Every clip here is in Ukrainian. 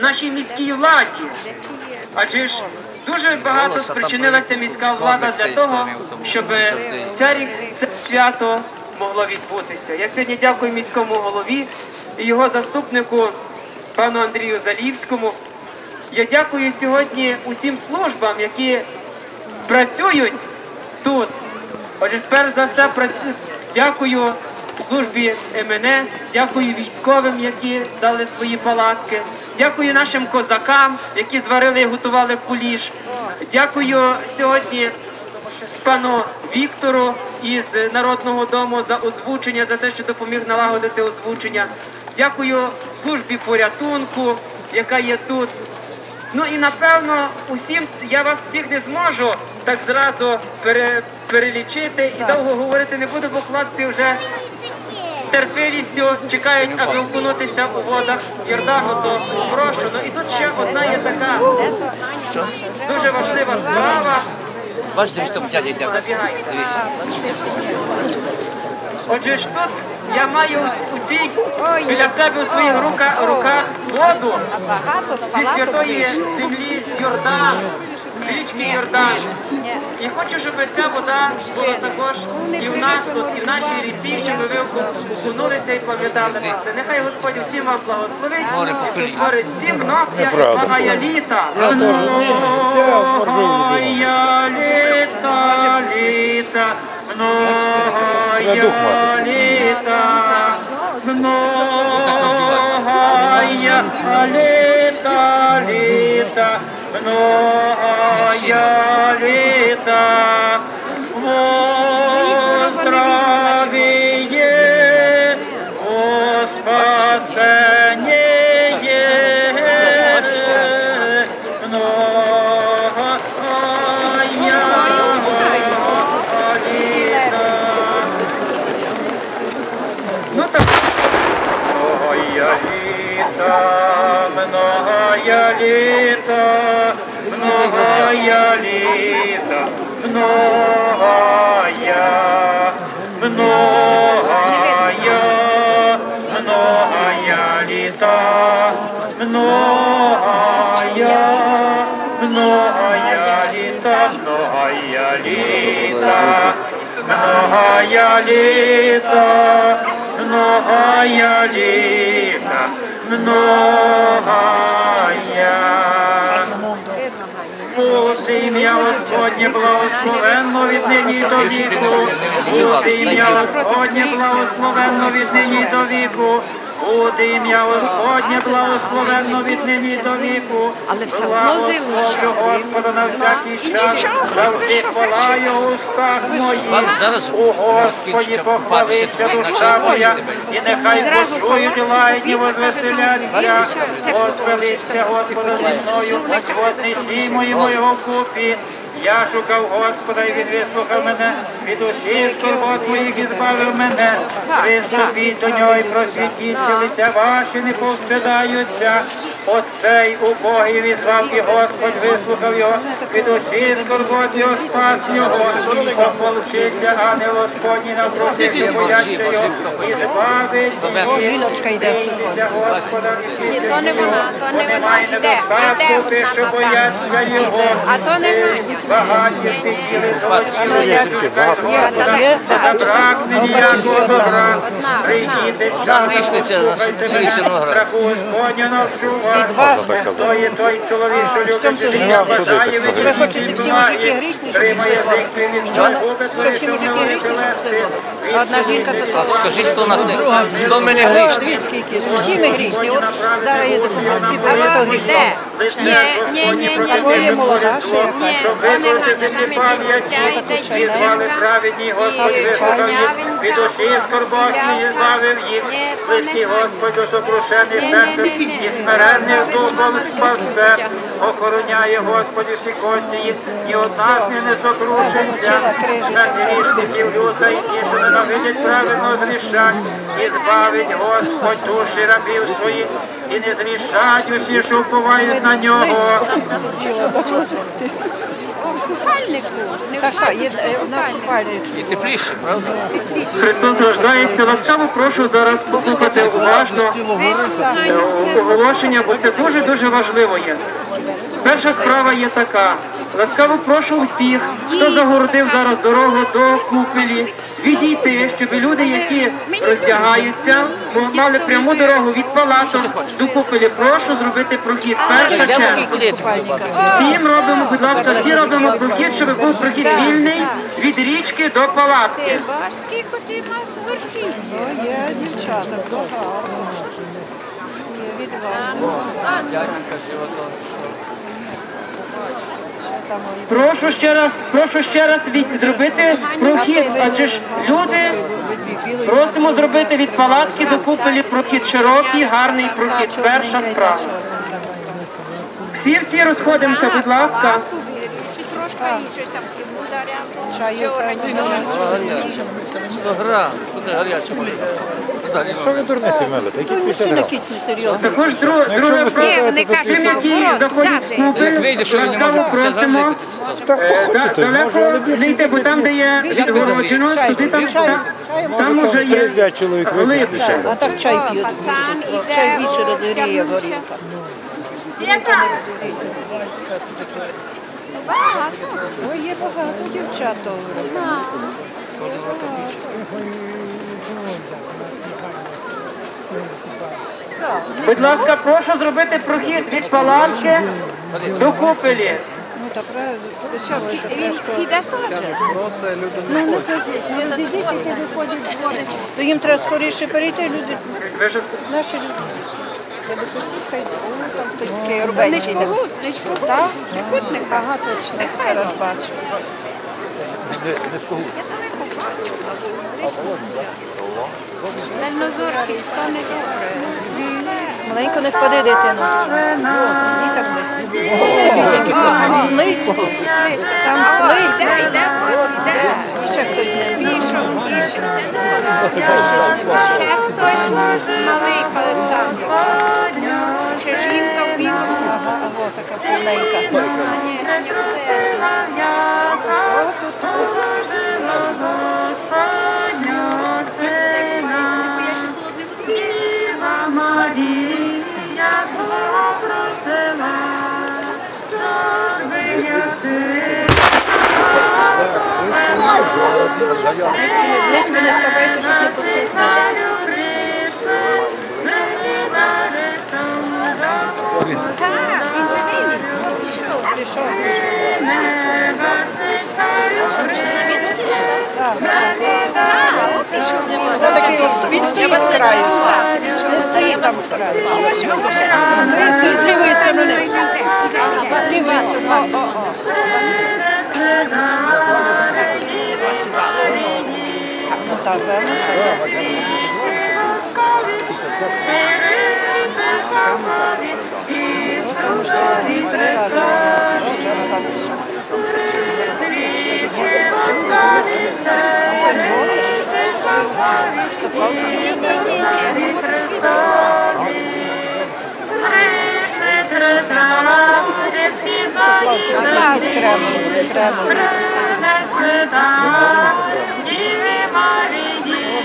нашій міській владі. Адже ж дуже багато спричинилася міська влада для того, щоб це рік це свято могло відбутися. Я сьогодні дякую міському голові і його заступнику пану Андрію Залівському. Я дякую сьогодні усім службам, які працюють тут. Отже, перш за все працю- дякую службі МНС, дякую військовим, які дали свої палатки, дякую нашим козакам, які зварили і готували куліш. Дякую сьогодні пану Віктору із Народного дому за озвучення, за те, що допоміг налагодити озвучення. Дякую службі порятунку, яка є тут. Ну і напевно усім я вас всіх не зможу так зразу пере, перелічити і довго говорити не буду, бо хлопці вже з терпілістю чекають, аби окунутися у водах Йордану, то прошу. Ну і тут ще одна є така дуже важлива справа. Бачите, що дядя. Забігайте. Отже ж тут я маю у цій біля себе у своїх руках, руках воду зі святої землі Йордан, з річки Йордан. І хочу, щоб ця вода була також і в нас тут, і в нашій ріці, щоб ви окунулися і пам'ятали про це. Нехай Господь всім вам благословить, і створить всім і благая літа. Многая літа, літа, многая літа, многая літа, літа, многая літа, многая літа, многая, многая, многая літа, многая, многая літа, многая літа, многая літа, многая літа, многая. Ім'я Господнє благословенно від нині до віку. Ім'я Господнє благословенно від нині до віку. Буде ім'я Господнє благословенно від нині до віку. Але все одно зимно, що Господа на всякий час. Завжди хвала його в устах моїх. У Господі похвалиться душа моя, і нехай почують лагідні возвеселяться. Господиться Господа зі мною, вознесімо йому його купі. Я шукав Господа, і він вислухав мене, від усіх турбот моїх і мене. Приступіть до нього і просвітіть, лиця ваші не повстидаються. Оцей убогий візвав, і Господь вислухав його, від усіх турбот його спас його. Помолчиться, ангел Господній навпроти, що бояться його, і збавить його. Жіночка йде в Бійтеся Господа, Ні, то не вона, то не вона. Немає Іде, іде одна його. А то. Багаті золоті, Є тільки багато. Є, Забракне ніякого добра. Прийдіть Чорноград. Страху Господня навчува. Відважно. То є той чоловік, що любить то Ви хочете всі мужики грішні, щоб ви слухали? Що? Що всі мужики грішні, щоб ви А одна жінка А тут. скажіть, хто нас не хто мене О, грішний? дивіться, скільки. Всі ми грішні. От зараз є закон. А ви де? Ні, ні, ні, ні, Такої ні. молода, ще яка. Ні, Щоб то. Там іде пам'яті, і звали жінка. праведні Господь чорнявенька, від усі скорботні і збавив їх, Так. Господь сокрушений серце, і смиренний духом спасте, охороняє Господь всі кості їх, ні одна не сокрушиться, на грішників люта і ті, що ненавидять правильно зрішать, і збавить Господь душі рабів своїх, і не зрішать усі, що уповають на нього. Хай купальнику. Не Та що, є е, в купальнику. купальні. І тепліше, правда? Христос рождається. Ласкаво прошу зараз послухати уважно е, оголошення, бо це дуже-дуже важливо є. Перша справа є така. Ласкаво прошу всіх, хто загородив зараз дорогу до купелі, відійти, щоб люди, які роздягаються, мали пряму дорогу від палату до купелі. Прошу зробити прохід. Перша черга. Всім робимо, будь ласка, всі робимо прохід, щоб був прохід вільний від річки до палатки. Ти бачиш, скільки ти нас. Є дівчата, відважно. Дядька живота. Ще там ой, Прошу ще раз, прошу ще раз від зробити прохід, адже ж люди просимо зробити від палатки до купелі прохід широкий, гарний прохід. Перша справа. Всі всі розходимося, будь ласка. Чаю, певно, Гаряче. 100 грам. Що ти гаряче? Гаряче? Що ви дурниці мелите? Які Ну, 50 не грам? серйозно. Якщо друге ви Ні, ставите вони за кажуть, які наоборот, в. Як вийде, що він не ласкаво може 50 просимо. Так, хто Е, хочете, може, але Далеко більше не йти, бо там, де є Як ви туди там, Чай, там, чай, там Може, уже там є 3-5 чоловік липня. 50 А так чай п'ють Пацан іде, Чай більше о, розігріє горілка. Ой, є багато дівчат. добре. Так, Будь ласка, прошу зробити прохід від палатки до купелі. Ну, та правильно, що ви так Він піде теж. Ну, не ходіть, не дійдіть, не виходять з води. То їм треба скоріше перейти, люди, наші люди. Я би хотів, хай, ну, там хтось такий Ничко рубенький. де. густ, Так? Трикутник. Ага, точно, зараз бачу. Дальнозоркий, що не добре. Маленько не впади, дитину. Ні, так близько. Там слизько. Там слизько. Іде. І ще хтось. Ще малий палицям. Ще жінка в білому. Ага, така повненька. А, ні, не Близько не ставайте, щоб не посистити. Так, він же Вінниць, пішов. Пішов. Так, о, пішов. Ось такий ось, він стоїть з краю. Він стоїть там з краю. Ось, ось, ось. Стоїть з лівої сторони. Йде, йде, йде. З лівої сторони. Ну так, певно, що.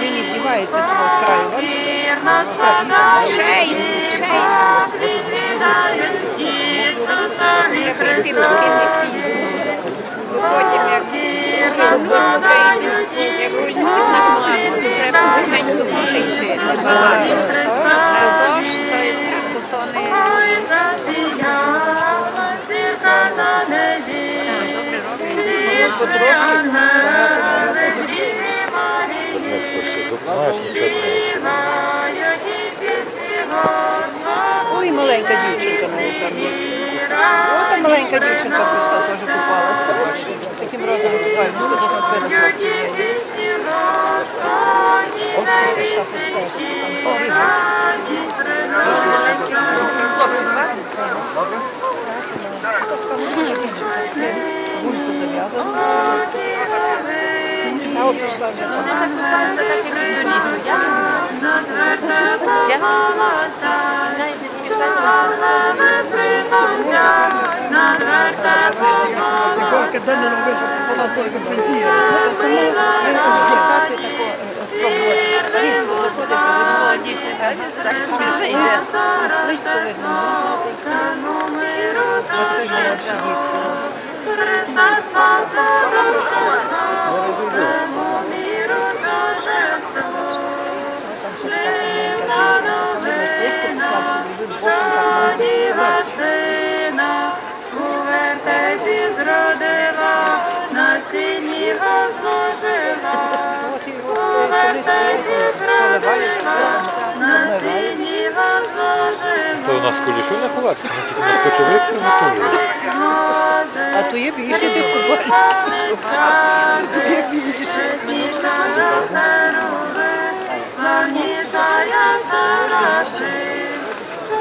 Він ну, вдівається туди з краю? Шей, шей. Прийти, поки не пізно. Бо як вже йдуть, як гульнуть на плану, то треба потихеньку йти, небагато. А то є страх, то то не... Добре. Ой, маленька дівчинка навіть там є. О, там маленька дівчинка прийшла, теж купалася. Таким розовим купальником засипили хлопці. Хлопчик, дівчинка. Гульку там. Вони так купаються, так як і до літу. Я не знаю. Спішать. чекати такого пробувати. Різко заходити, О, дівчинка, так сміше йде. слизько видно, можна зайти. От той молодший дітки. Слизько по пальці, йдуть боком так От і ось стоїть, стоїть, стоїть, поливається. То у нас кулішу не ховати, ми тільки на 100 чоловік. А то є більше ти купаєш. То є більше. Такі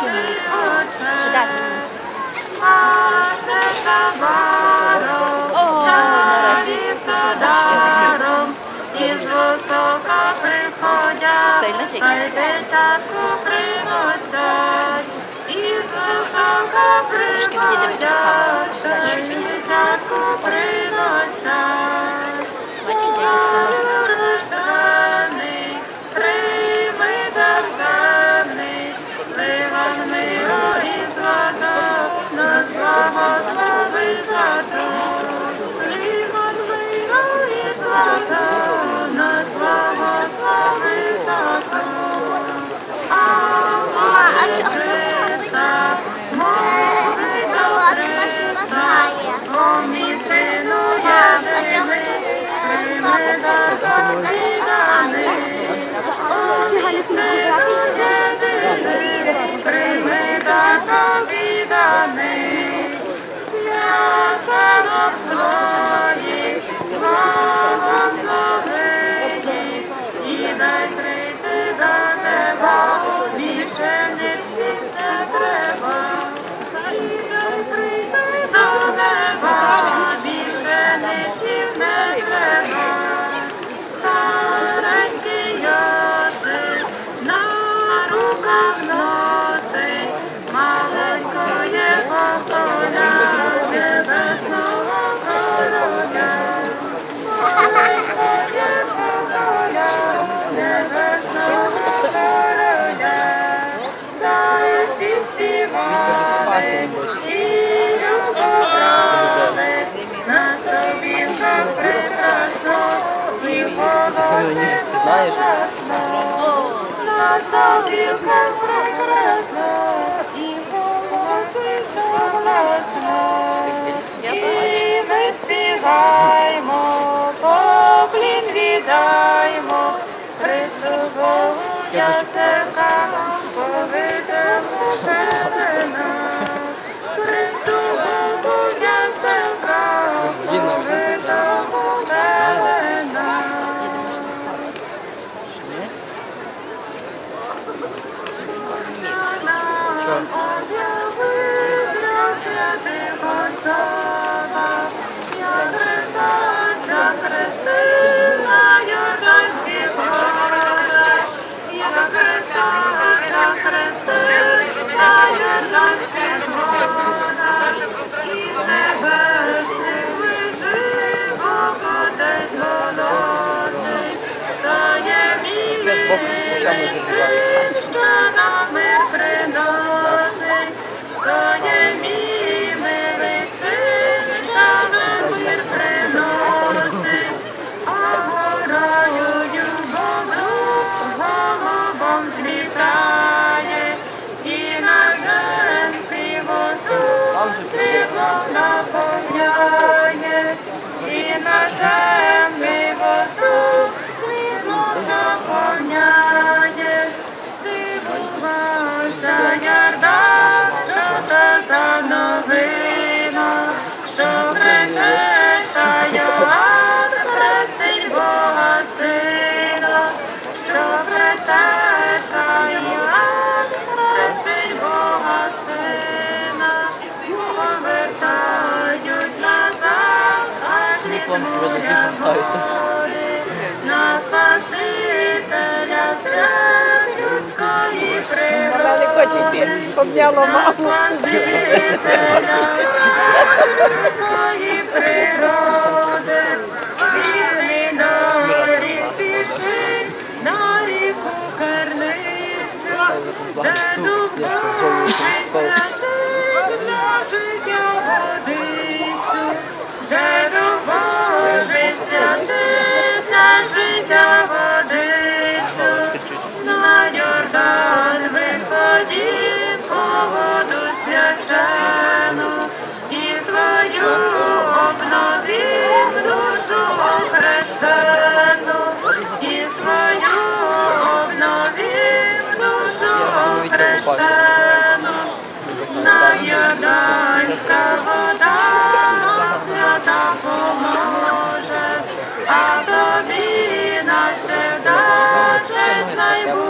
Сідай. О, нарешті. Сильно тільки. Трошки відійдемо від камеру. Сюди чуть-чуть. Бачиш, дядя втомив. Знаєш? Я бачу. Співаємо, поклін віддаємо, Христу Богу дякуємо, поведемо певена. Бог почав розбиватися. Злітає, обняла маму. Зелено, на яданська вода, свята а тобі нас не даче.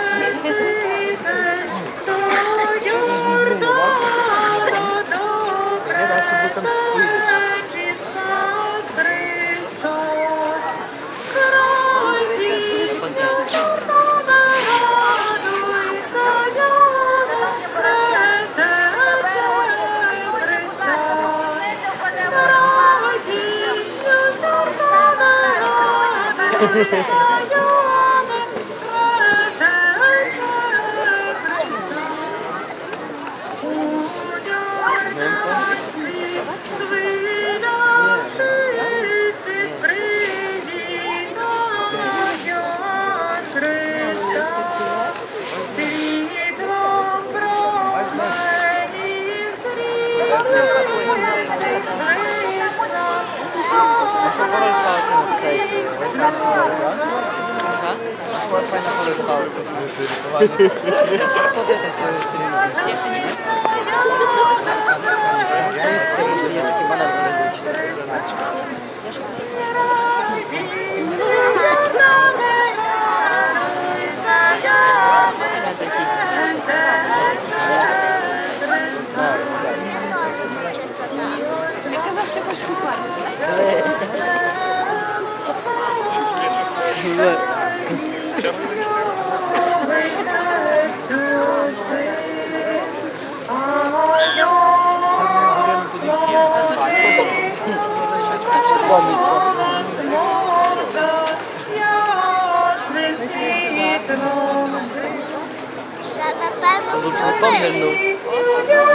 はい。yeah Sono... Sono tá parando.